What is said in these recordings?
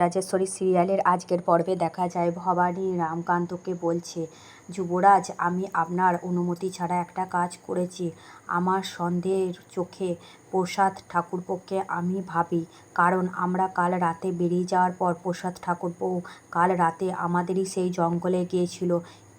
রাজেশ্বরী সিরিয়ালের আজকের পর্বে দেখা যায়। ভবানী রামকান্তকে বলছে, যুবরাজ, আমি আপনার অনুমতি ছাড়া একটা কাজ করেছি। আমার সন্দেহের চোখে প্রসাদ ঠাকুরপোকে আমি ভাবি, কারণ আমরা কাল রাতে বেরিয়ে যাওয়ার পর প্রসাদ ঠাকুরপো কাল রাতে আমাদেরই সেই জঙ্গলে গিয়েছিল।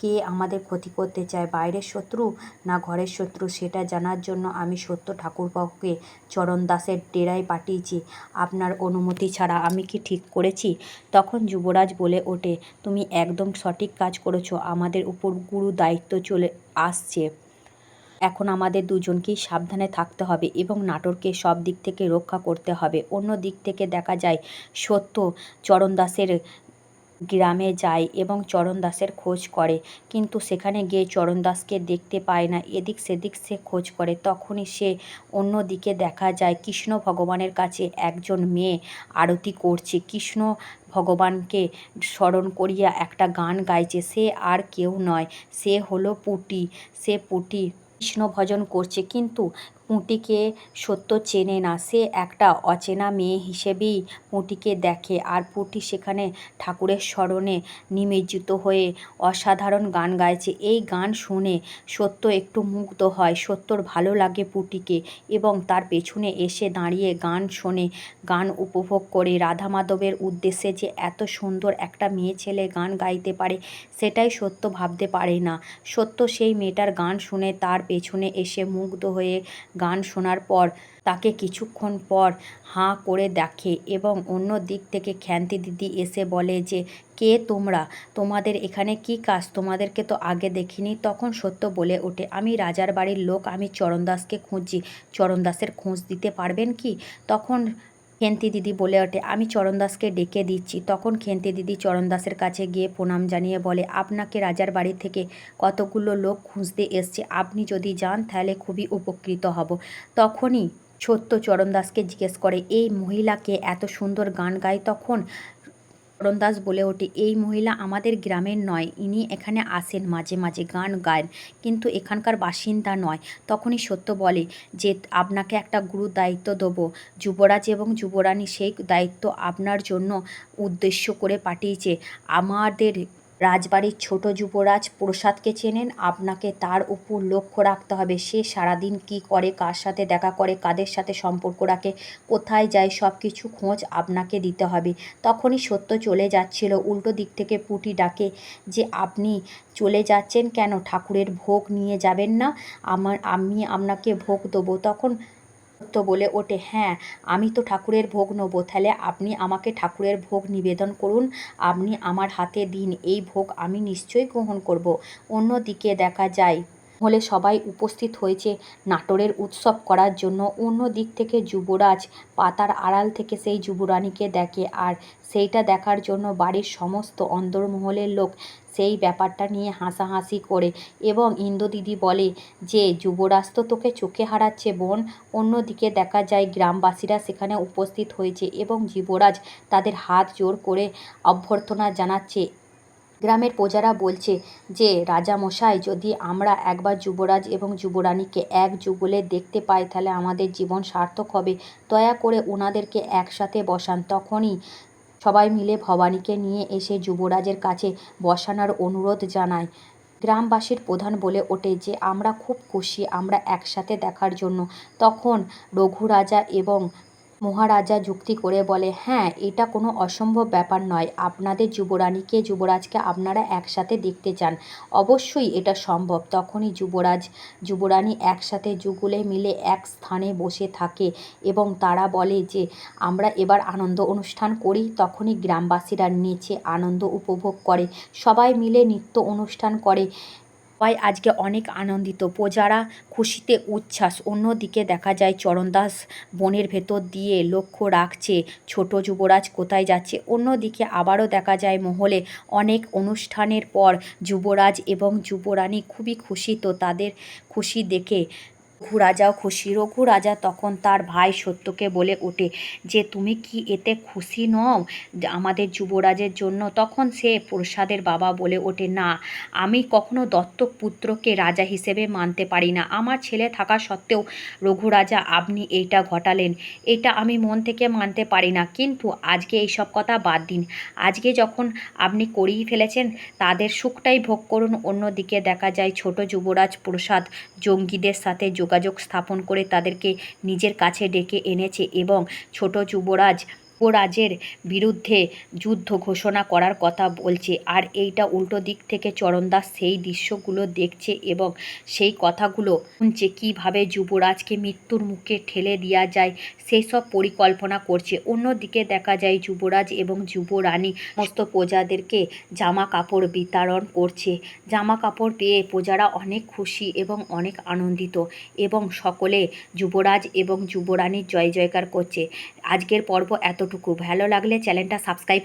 কে আমাদের ক্ষতি করতে চায়, বাইরের শত্রু না ঘরের শত্রু? সেটা জানার জন্য আমি সত্য ঠাকুরবাবুকে চরণ দাসের ডেরায় পাঠিয়েছি। আপনার অনুমতি ছাড়া আমি কি ঠিক করেছি? তখন যুবরাজ বলে ওঠে, তুমি একদম সঠিক কাজ করেছ। আমাদের উপর গুরু দায়িত্ব চলে আসছে। এখন আমাদের দুজনকেই সাবধানে থাকতে হবে এবং নাটোরকে সব দিক থেকে রক্ষা করতে হবে। অন্য দিক থেকে দেখা যায়, সত্য চরণ দাসের গ্রামে যায় এবং চরণ দাসের খোঁজ করে। কিন্তু সেখানে গিয়ে চরণ দাসকে দেখতে পায় না। এদিক সেদিক সে খোঁজ করে। তখনই সে অন্য দিকে দেখা যায় কৃষ্ণ ভগবানের কাছে একজন মেয়ে আরতি করছে। কৃষ্ণ ভগবানকে স্মরণ করিয়া একটা গান গাইছে। সে আর কেউ নয়। সে হলো পুটি। সে পুটি কৃষ্ণ ভজন করছে। কিন্তু পুঁটিকে সত্য চেনে না। সে একটা অচেনা মেয়ে হিসেবেই পুঁটিকে দেখে আর পুঁটি সেখানে ঠাকুরের স্মরণে নিমজ্জিত হয়ে অসাধারণ গান গাইছে। এই গান শুনে সত্য একটু মুগ্ধ হয়। সত্যর ভালো লাগে পুঁটিকে এবং তার পেছনে এসে দাঁড়িয়ে গান শোনে। গান উপভোগ করে রাধা মাধবের উদ্দেশ্যে যে এত সুন্দর একটা মেয়ে ছেলে গান গাইতে পারে, সেটাই সত্য ভাবতে পারে না। সত্য সেই মেয়েটার গান শুনে তার পেছনে এসে মুগ্ধ হয়ে গান শোনার পর তাকে কিছুক্ষণ পর হাঁ করে দেখে এবং অন্য দিক থেকে খ্যান্তি দিদি এসে বলে যে, কে তোমরা? তোমাদের এখানে কি কাজ? তোমাদেরকে তো আগে দেখিনি। তখন সত্য বলে ওঠে, আমি রাজার বাড়ির লোক, আমি চরণদাসকে খুঁজছি। চরণদাসের খোঁজ দিতে পারবেন কি? তখন খেন্তি দিদি বলে ওঠে, আমি চরণদাসকে ডেকে দিচ্ছি। তখন খেন্তি দিদি চরণদাসের কাছে গিয়ে প্রণাম জানিয়ে বলে, আপনাকে রাজার বাড়ি থেকে কতগুলো লোক খুঁজতে এসছে। আপনি যদি যান, তাহলে খুবই উপকৃত হব। তখনই ছোট্ট চরণদাসকে জিজ্ঞেস করে, এই মহিলাকে এত সুন্দর গান গায় তখন? চরণদাস বলে ওঠে, এই মহিলা আমাদের গ্রামের নয়, ইনি এখানে আসেন মাঝে মাঝে গান গান কিন্তু এখানকার বাসিন্দা নয়। তখনই সত্য বলে যে, আপনাকে একটা গুরু দায়িত্ব দেব। যুবরাজ এবং যুবরানী সেই দায়িত্ব আপনার জন্য উদ্দেশ্য করে পাঠিয়েছে। আমাদের রাজবাড়ির ছোট যুবরাজ প্রসাদকে চেনেন। আপনাকে তার উপর লক্ষ্য রাখতে হবে সে সারাদিন কি করে, কার সাথে দেখা করে, কাদের সাথে সম্পর্ক রাখে, কোথায় যায় সব কিছু খোঁজ আপনাকে দিতে হবে। তখনই সত্য চলে যাচ্ছিল, উল্টো দিক থেকে পুটি ডাকে যে, আপনি চলে যাচ্ছেন কেন? ঠাকুরের ভোগ নিয়ে যাবেন না? আমার, আমি আপনাকে ভোগ দেবো। তখন সত্য বলে ওঠে হ্যাঁ আমি তো ঠাকুরের ভোগ নেব। তাহলে আপনি আমাকে ঠাকুরের ভোগ নিবেদন করুন, আপনি আমার হাতে দিন, এই ভোগ আমি নিশ্চয়ই গ্রহণ করব। অন্যদিকে দেখা যায় হলে সবাই উপস্থিত হয়েছে নাটোরের উৎসব করার জন্য। অন্য দিক থেকে যুবরাজ পাতার আড়াল থেকে সেই যুবরানীকে দেখে আর সেইটা দেখার জন্য বাড়ির সমস্ত অন্দরমহলের লোক সেই ব্যাপারটা নিয়ে হাসাহাসি করে এবং ইন্দ্রদিদি বলে যে, যুবরাজ তো তোকে চোখে হারাচ্ছে বোন। অন্যদিকে দেখা যায় গ্রামবাসীরা সেখানে উপস্থিত হয়েছে এবং যুবরাজ তাদের হাত জোর করে অভ্যর্থনা জানাচ্ছে গ্রামের প্রজারা বলছে যে, রাজামশাই, যদি আমরা একবার যুবরাজ এবং যুবরানীকে এক যুগলে দেখতে পাই, তাহলে আমাদের জীবন সার্থক হবে। দয়া করে ওনাদেরকে একসাথে বসান। তখনই সবাই মিলে ভবানীকে নিয়ে এসে যুবরাজের কাছে বসানোর অনুরোধ জানায়। গ্রামবাসীর প্রধান বলে ওঠে যে, আমরা খুব খুশি, আমরা একসাথে দেখার জন্য। তখন রঘু রাজা এবং মহারাজা যুক্তি করে বলে হ্যাঁ এটা কোনো অসম্ভব ব্যাপার নয়। আপনাদের যুবরানীকে, যুবরাজকে আপনারা একসাথে দেখতে চান। অবশ্যই এটা সম্ভব। তখনই যুবরাজ, যুবরানী একসাথে যুগলে মিলে এক স্থানে বসে থাকে এবং তারা বলে যে, আমরা এবার আনন্দ অনুষ্ঠান করি। তখনই গ্রামবাসীরা নেচে আনন্দ উপভোগ করে। সবাই মিলে নৃত্য অনুষ্ঠান করে। সবাই আজকে অনেক আনন্দিত। প্রজারা খুশিতে উচ্ছ্বাস। অন্যদিকে দেখা যায়, চরণদাস বনের ভেতর দিয়ে লক্ষ্য রাখছে, ছোট যুবরাজ কোথায় যাচ্ছে? অন্যদিকে আবারও দেখা যায়, মহলে অনেক অনুষ্ঠানের পর যুবরাজ এবং যুবরানী খুবই খুশি। তো তাদের খুশি দেখে রঘু রাজাও খুশি। রঘু রাজা তখন তার ভাই সত্যকে বলে ওঠে যে, তুমি কি এতে খুশি নও? আমাদের যুবরাজের জন্য? তখন সে প্রসাদের বাবা বলে ওঠে, না, আমি কখনো দত্তক পুত্রকে রাজা হিসেবে মানতে পারি না। আমার ছেলে থাকা সত্ত্বেও রঘু রাজা, আপনি এইটা ঘটালেন। এটা আমি মন থেকে মানতে পারি না। কিন্তু আজকে এইসব কথা বাদ দিন। আজকে যখন আপনি করিয়ে ফেলেছেন, তাদের সুখটাই ভোগ করুন। অন্যদিকে দেখা যায়, ছোট যুবরাজ প্রসাদ জঙ্গিদের সাথে যোগাযোগ স্থাপন করে তাদেরকে নিজের কাছে ডেকে এনেছে এবং ছোট যুবরাজ যুবরাজের বিরুদ্ধে যুদ্ধ ঘোষণা করার কথা বলছে। আর এইটা উল্টো দিক থেকে চরণদাস সেই দৃশ্যগুলো দেখছে এবং সেই কথাগুলো শুনছে। কীভাবে যুবরাজকে মৃত্যুর মুখে ঠেলে দেওয়া যায় সেই সব পরিকল্পনা করছে। অন্যদিকে দেখা যায় যুবরাজ এবং যুবরানী সমস্ত প্রজাদেরকে জামা কাপড় বিতরণ করছে। জামা কাপড় পেয়ে প্রজারা অনেক খুশি এবং অনেক আনন্দিত এবং সকলে যুবরাজ এবং যুবরানীর জয় জয়কার করছে। আজকের পর্ব এতটুকু। ভালো লাগলে চ্যানেলটা সাবস্ক্রাইব